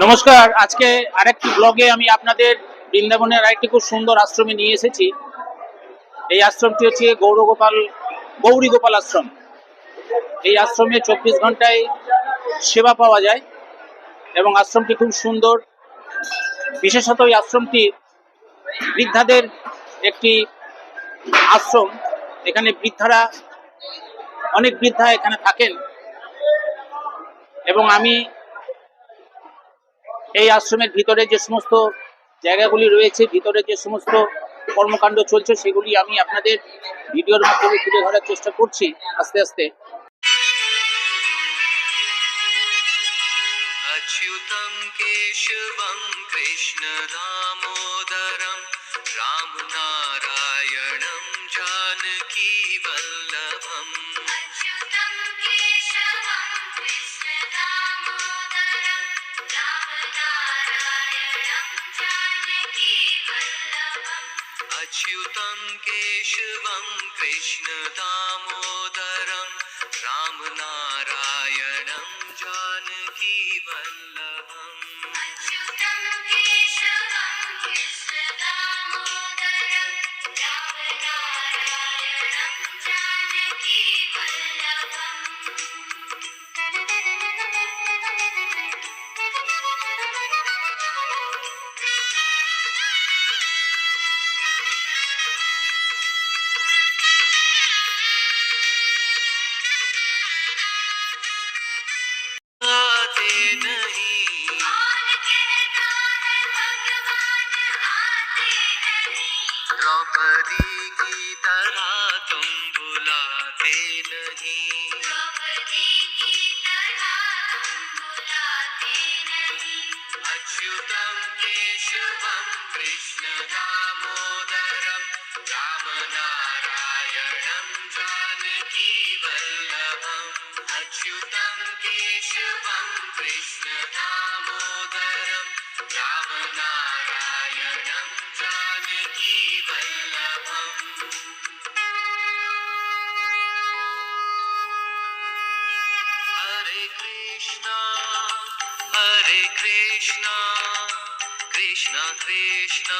নমস্কার, আজকে আরেকটি ব্লগে আমি আপনাদের বৃন্দাবনের আরেকটি খুব সুন্দর আশ্রমে নিয়ে এসেছি। এই আশ্রমটি হচ্ছে গৌরগোপাল গৌরী গোপাল আশ্রম। এই আশ্রমে চব্বিশ ঘন্টায় সেবা পাওয়া যায় এবং আশ্রমটি খুব সুন্দর। বিশেষত এই আশ্রমটি বৃদ্ধাদের একটি আশ্রম। এখানে বৃদ্ধারা, অনেক বৃদ্ধা এখানে থাকেন। এবং আমি এই আশ্রমের ভিতরে যে সমস্ত জায়গাগুলি রয়েছে ভিতরে যে সমস্ত কর্মকাণ্ড চলছে সেগুলি আমি আপনাদের ভিডিওর মাধ্যমে তুলে ধরার চেষ্টা করছি আস্তে আস্তে अच्युतं केशवं कृष्णदामोदरं अच्युतं केशवं कृष्णदामोदरं रामनारायणं अच्युतं केशवं कृष्णदामोदरं रामनारायणं जानकीवल्लभम् अच्युतं केशवं कृष्णदामोदरं हरे कृष्णा कृष्णा कृष्णा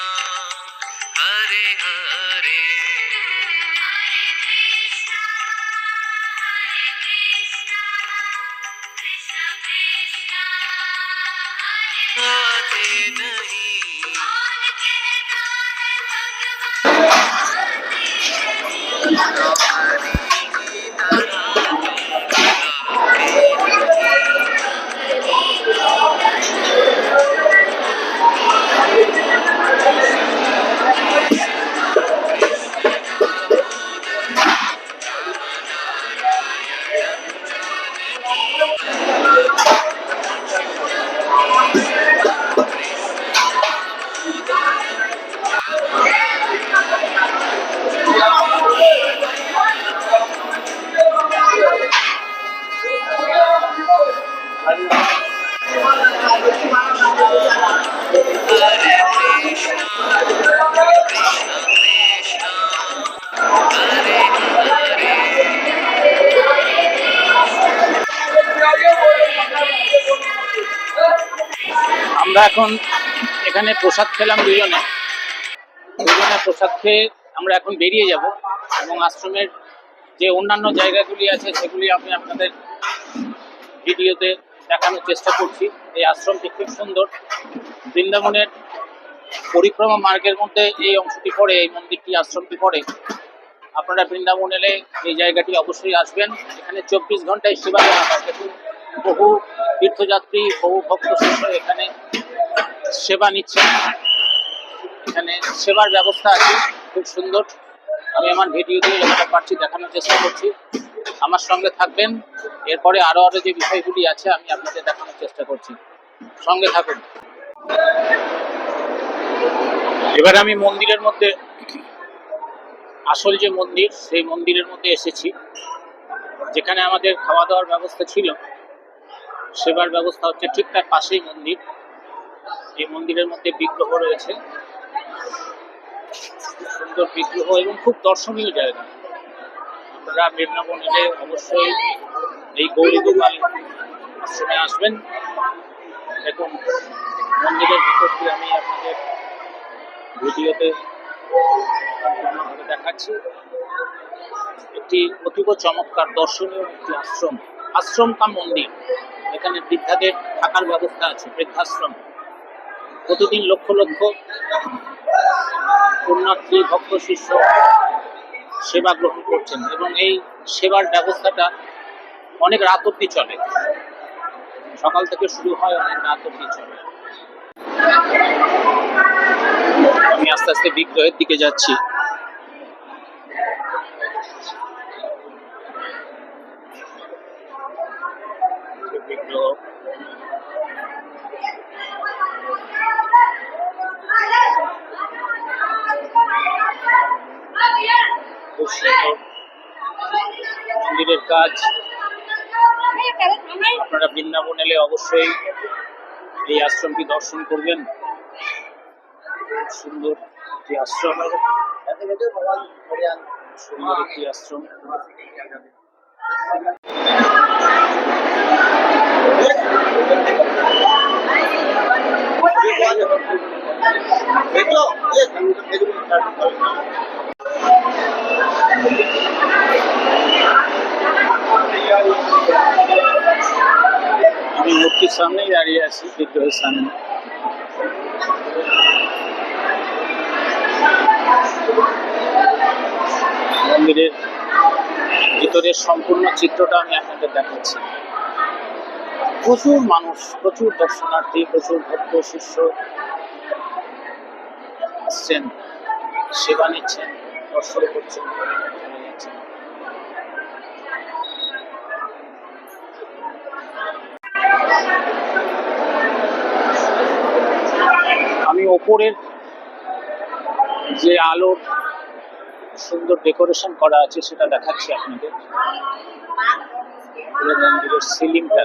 हरे हरे हरे कृष्णा हरे कृष्णा कृष्ण कृष्ण हरे आते नहीं कौन कहता है भगवान आते আমরা এখন এখানে প্রসাদ খেলাম দুজনে। দুজনে প্রসাদ খেয়ে আমরা এখন বেরিয়ে যাব এবং আশ্রমের যে অন্যান্য জায়গাগুলি আছে সেগুলি আমি আপনাদের ভিডিওতে দেখানোর চেষ্টা করছি। এই আশ্রমটি খুব সুন্দর। বৃন্দাবনের পরিক্রমা মার্গের মধ্যে এই অংশটি পড়ে, এই মন্দিরটি আশ্রমটি পড়ে। আপনারা বৃন্দাবন এলে এই জায়গাটি অবশ্যই আসবেন। এখানে চব্বিশ ঘন্টায় সেবা দেওয়া হয়। বহু তীর্থযাত্রী, বহু ভক্ত এখানে সেবা নিচ্ছেন এখানে সেবার ব্যবস্থা আছে, খুব সুন্দর। আমি আমার ভিডিও দিয়ে যতটা পারছি দেখানোর চেষ্টা করছি। আমার সঙ্গে থাকবেন। এরপরে আরও আরও যে বিষয়গুলি আছে, আমি আপনাদের দেখানোর চেষ্টা করছি। সঙ্গে থাকুন। এবার আমি মন্দিরের মধ্যে, আসল যে মন্দির, সেই মন্দিরের মধ্যে এসেছি। যেখানে আমাদের খাওয়া দাওয়ার ব্যবস্থা ছিল, সেবার ব্যবস্থা হচ্ছে ঠিক তার পাশেই মন্দির। এই মন্দিরের মধ্যে বিগ্রহ রয়েছে। সুন্দর বিগ্রহ এবং খুব দর্শনীয় জায়গা। আপনারা বৃন্দাবন এলে অবশ্যই এই গৌরী গোপাল আশ্রমে আসবেন। দেখুন, মন্দিরের ভিতর দিয়ে আমি আপনাদের ভিডিওতে দেখাচ্ছি। একটি অতীব চমৎকার দর্শনীয় একটি আশ্রম। আশ্রম কাম মন্দির। এখানে বৃদ্ধাদের থাকার ব্যবস্থা আছে, বৃদ্ধাশ্রম। প্রতিদিন লক্ষ লক্ষ পুণ্যার্থী, ভক্ত, শিষ্য সেবা গ্রহণ করছেন এবং এই সেবার ব্যবস্থাটা অনেক রাত অব্দি চলে। সকাল থেকে শুরু হয়, অনেক রাত অব্দি চলে। আমি আস্তে আস্তে বিগ্রহের দিকে যাচ্ছি। বৃন্দাবন এলে অবশ্যই এই আশ্রমটি দর্শন করবেন। সুন্দর একটি আশ্রম। সুন্দর একটি আশ্রম। আমি মূর্তির সামনেই দাঁড়িয়ে আছি, বিগ্রহের সামনে। মন্দিরের ভিতরের সম্পূর্ণ চিত্রটা আমি আপনাদের দেখাচ্ছি। প্রচুর মানুষ, প্রচুর দর্শনার্থী, প্রচুর ভক্ত, শিষ্য আসছেন, সেবা নিচ্ছেন, দর্শন করছেন চলে যাচ্ছেন। আমি ওপরের যে আলোর সুন্দর ডেকোরেশন করা আছে সেটা দেখাচ্ছি আপনাদের। মন্দিরের সিলিংটা।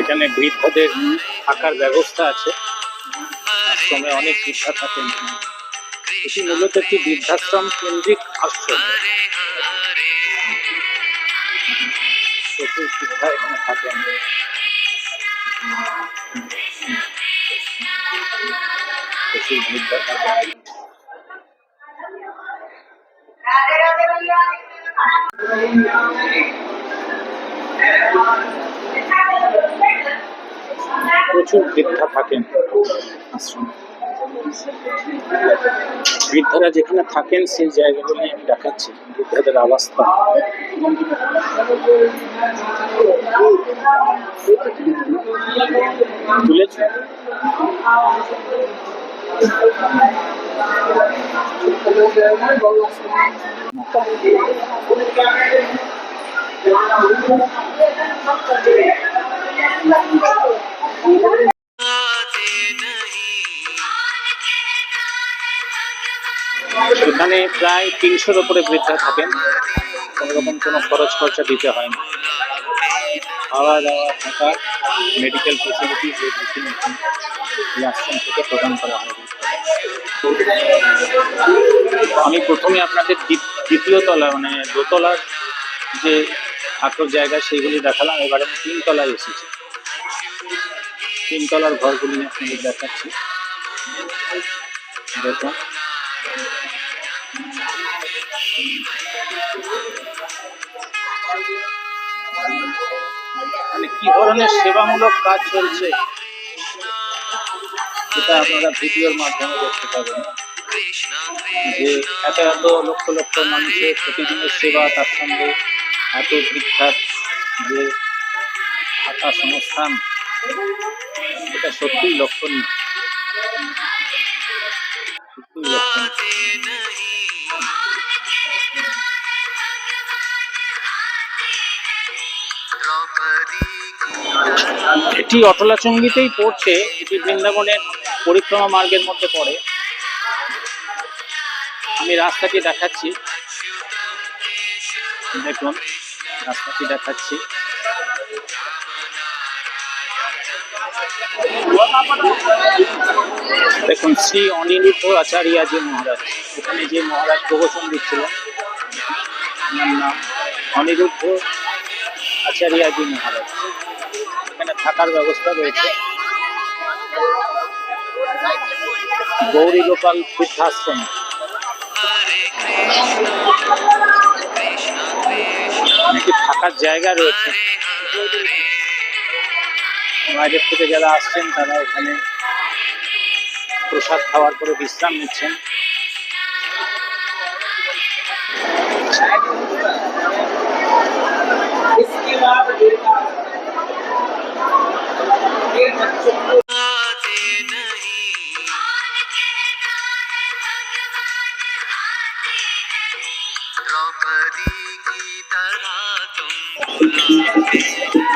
এখানে বৃদ্ধদের থাকার ব্যবস্থা আছে। আশ্রমে অনেক বৃদ্ধা থাকেন এটি মূলত একটি বৃদ্ধাশ্রম কেন্দ্রিক আশ্রম। বৃদ্ধা এখানে থাকেন। প্রচুর বৃদ্ধা থাকেন। বৃদ্ধারা যেখানে থাকেন সেই জায়গাগুলি আমি দেখাচ্ছি। বৃদ্ধাদের অবস্থা। তুলেছ? এখানে প্রায় তিনশোর উপরে বৃদ্ধা থাকেন। কোনো রকম কোনো খরচ খরচা দিতে হয় না। খাওয়া দাওয়া থাকা মেডিকেল এভরিথিং এই আশ্রম থেকে প্রদান করা হয়। আমি প্রথমে আপনাদের দ্বি- দ্বিতীয় তলা মানে দোতলার যে থাকার জায়গা সেইগুলি দেখালাম, এবারে আমি তিনতলায় এসেছি। তিনতলার ঘরগুলি আপনাদের দেখাচ্ছি। দেখুন। মানে কি ধরনের সেবামূলক কাজ চলছে? সেটা আপনারা ভিডিওর মাধ্যমে দেখতে পাবেন। যে এত এত লক্ষ লক্ষ মানুষের প্রতিদিনের সেবা তার সঙ্গে এত বিখ্যাত যে থাকা সংস্থান এটা সত্যিই লক্ষণীয়। এটি অটলাচঙ্গিতেই পড়ছে, এটি বৃন্দাবনের পরিক্রমা মার্গের মধ্যে পড়ে। আমি রাস্তাটি দেখাচ্ছি। দেখুন, রাস্তাটি দেখাচ্ছি। দেখুন, শ্রী অনিরুদ্ধ আচার্যাজি মহারাজ, এখানে যে মহারাজ প্রবচন দিচ্ছিলেন ওনার নাম অনিরুদ্ধ আচার্যাজি মহারাজ, এখানে থাকার ব্যবস্থা রয়েছে। গৌরী গোপাল কৃষ্ণ নাকি থাকার জায়গা রয়েছে? বাইরের থেকে যারা আসছেন, তারা এখানে প্রসাদ খাওয়ার পরে বিশ্রাম নিচ্ছেন। द्रौपदी की तरह तुम बुलाते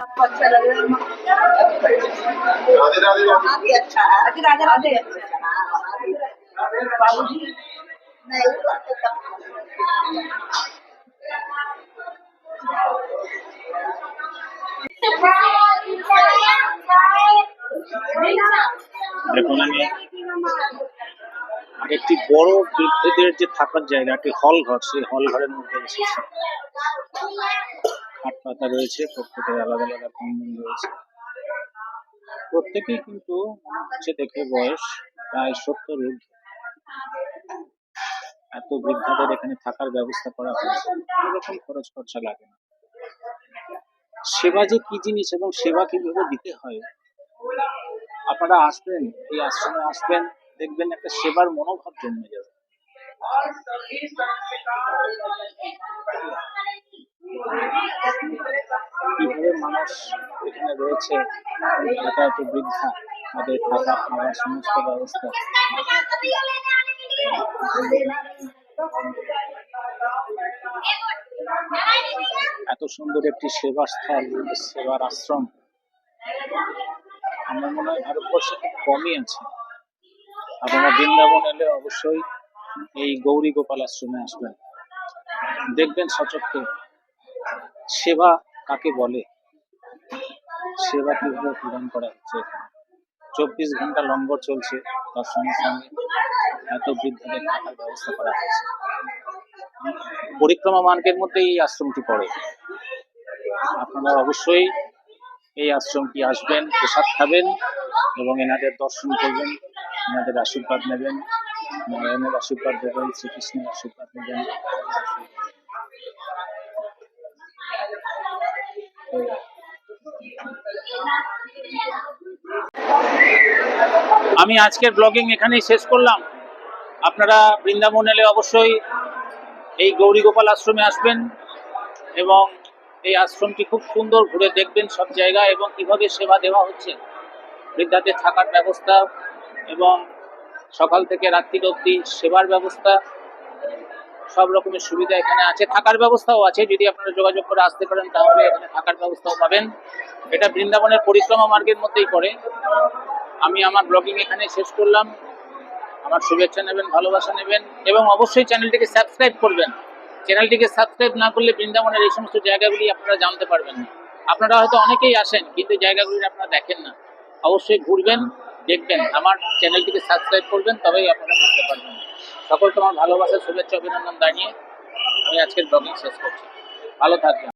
आपको अच्छा लग रहा है अच्छा राधे राधे राधे बाबू जी देखो ना একটি বড় বৃদ্ধদের যে থাকার জায়গা, একটি হল ঘর, সেই হল ঘরের মধ্যে এসেছি খাট পাতা রয়েছে, প্রত্যেকের আলাদা আলাদা কম্বল রয়েছে। প্রত্যেকেই কিন্তু হচ্ছে দেখে বয়স প্রায় সত্তর ঊর্ধ্ব এত বৃদ্ধাদের এখানে থাকার ব্যবস্থা করা হয়েছে। এরকম খরচ খরচা লাগে না। সেবা যে কি জিনিস এবং সেবা কীভাবে দিতে হয়? আপনারা আসবেন, এই আশ্রমে আসবেন দেখবেন একটা সেবার মনোভাব জন্মে যাবে। কীভাবে মানুষ এখানে রয়েছে এত বৃদ্ধা, তাদের থাকা খাওয়ার সমস্ত ব্যবস্থা। এত সুন্দর একটি সেবা স্থল সেবার আশ্রম। আমার মনে হয় ভারতবর্ষে খুব কমই আছে। আপনারা বৃন্দাবন এলে অবশ্যই এই গৌরী গোপাল আশ্রমে আসবেন। দেখবেন সচক্ষে সেবা কাকে বলে? সেবা কীভাবে প্রদান করা হচ্ছে? চব্বিশ ঘণ্টা লঙ্গর চলছে, তার সঙ্গে সঙ্গে এত বৃদ্ধদের থাকার ব্যবস্থা করা হয়েছে। পরিক্রমা মার্গের মধ্যে এই আশ্রমটি পড়ে। আপনারা অবশ্যই এই আশ্রমটি আসবেন, প্রসাদ খাবেন এবং এনাদের দর্শন করবেন। আমাদের আশীর্বাদ নেবেন, নারায়ণের আশীর্বাদ দেবেন, শ্রীকৃষ্ণের আশীর্বাদ নেবেন। আমি আজকের ব্লগিং এখানেই শেষ করলাম। আপনারা বৃন্দাবন এলে অবশ্যই এই গৌরী গোপাল আশ্রমে আসবেন এবং এই আশ্রমটি খুব সুন্দর ঘুরে দেখবেন সব জায়গা এবং কীভাবে সেবা দেওয়া হচ্ছে। বৃদ্ধাদের থাকার ব্যবস্থা এবং সকাল থেকে রাত্রি অবধি সেবার ব্যবস্থা, সব রকমের সুবিধা এখানে আছে। থাকার ব্যবস্থাও আছে, যদি আপনারা যোগাযোগ করে আসতে পারেন, তাহলে এখানে থাকার ব্যবস্থাও পাবেন। এটা বৃন্দাবনের পরিক্রমা মার্গের মধ্যেই পড়ে। আমি আমার ব্লগিং এখানে শেষ করলাম। আমার শুভেচ্ছা নেবেন, ভালোবাসা নেবেন, এবং অবশ্যই চ্যানেলটিকে সাবস্ক্রাইব করবেন। চ্যানেলটিকে সাবস্ক্রাইব না করলে বৃন্দাবনের এই সমস্ত জায়গাগুলি আপনারা জানতে পারবেন না। আপনারা হয়তো অনেকেই আসেন, কিন্তু জায়গাগুলি আপনারা দেখেন না। অবশ্যই ঘুরবেন দেখবেন, আমার চ্যানেলটিকে সাবস্ক্রাইব করবেন, তবেই আপনারা বুঝতে পারবেন। সকল তোমার ভালোবাসা, শুভেচ্ছা, অভিনন্দন জানিয়ে আমি আজকের ব্লগিং শেষ করছি। ভালো থাকবেন।